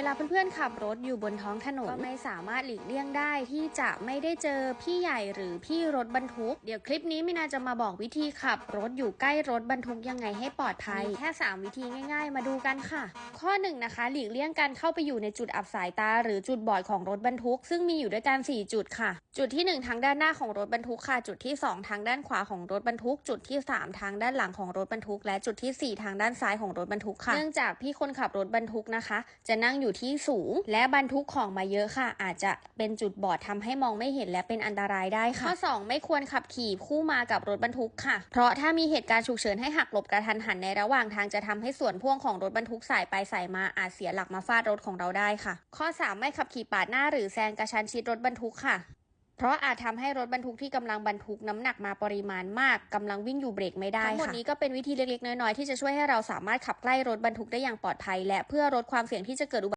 เวลาเพื่อนๆขับรถอยู่บนท้องถนนก็ไม่สามารถหลีกเลี่ยงได้ที่จะไม่ได้เจอพี่ใหญ่หรือพี่รถบรรทุก เดี๋ยวคลิปนี้มินาจะมาบอกวิธีขับรถอยู่ใกล้รถบรรทุกยังไงให้ปลอดภัย แค่ 3 วิธีง่าย ๆ มาดูกันค่ะ ข้อ1นงนะคะ หลีกเลี่ยงการเข้าไปอยู่ในจุดอับสายตา หรือจุดบอดของรถบรรทุก ซึ่งมีอยู่ด้วยกัน 4 จุดค่ะ จุดที่ 1 ทางด้านหน้าของรถบรรทุกค่ะ จุดที่ 2 ทางด้านขวาของรถบรรทุก จุดที่ 3 ทางด้านหลังของรถบรรทุก และจุดทีสี่4 ทางด้านซ้ายของรถบรรทุกค่ะ เนื่องจากพี่คนขับรถบรรทุกนะคะ จะนั่งอยู่อยู่ที่สูง และบรรทุกของมาเยอะค่ะ อาจจะเป็นจุดบอดทำให้มองไม่เห็นและเป็นอันตรายได้ค่ะ ข้อ 2 ไม่ควรขับขี่คู่มากับรถบรรทุกค่ะ เพราะถ้ามีเหตุการณ์ฉุกเฉินให้หักหลบกระทันหันในระหว่างทางจะทำให้ส่วนพ่วงของรถบรรทุกสายไปสายมาอาจเสียหลักมาฟาดรถของเราได้ค่ะ ข้อ 3 ไม่ขับขี่ปาดหน้าหรือแซงกระชั้นชิดรถบรรทุกค่ะเพราะอาจทำให้รถบรรทุกที่กำลังบรรทุกน้ำหนักมาปริมาณมากกำลังวิ่งอยู่เบรกไม่ได้ทั้งหมดนี้ก็เป็นวิธีเล็กๆน้อยๆที่จะช่วยให้เราสามารถขับใกล้รถบรรทุกได้อย่างปลอดภัย และเพื่อลดความเสี่ยงที่จะเกิดอุบัติ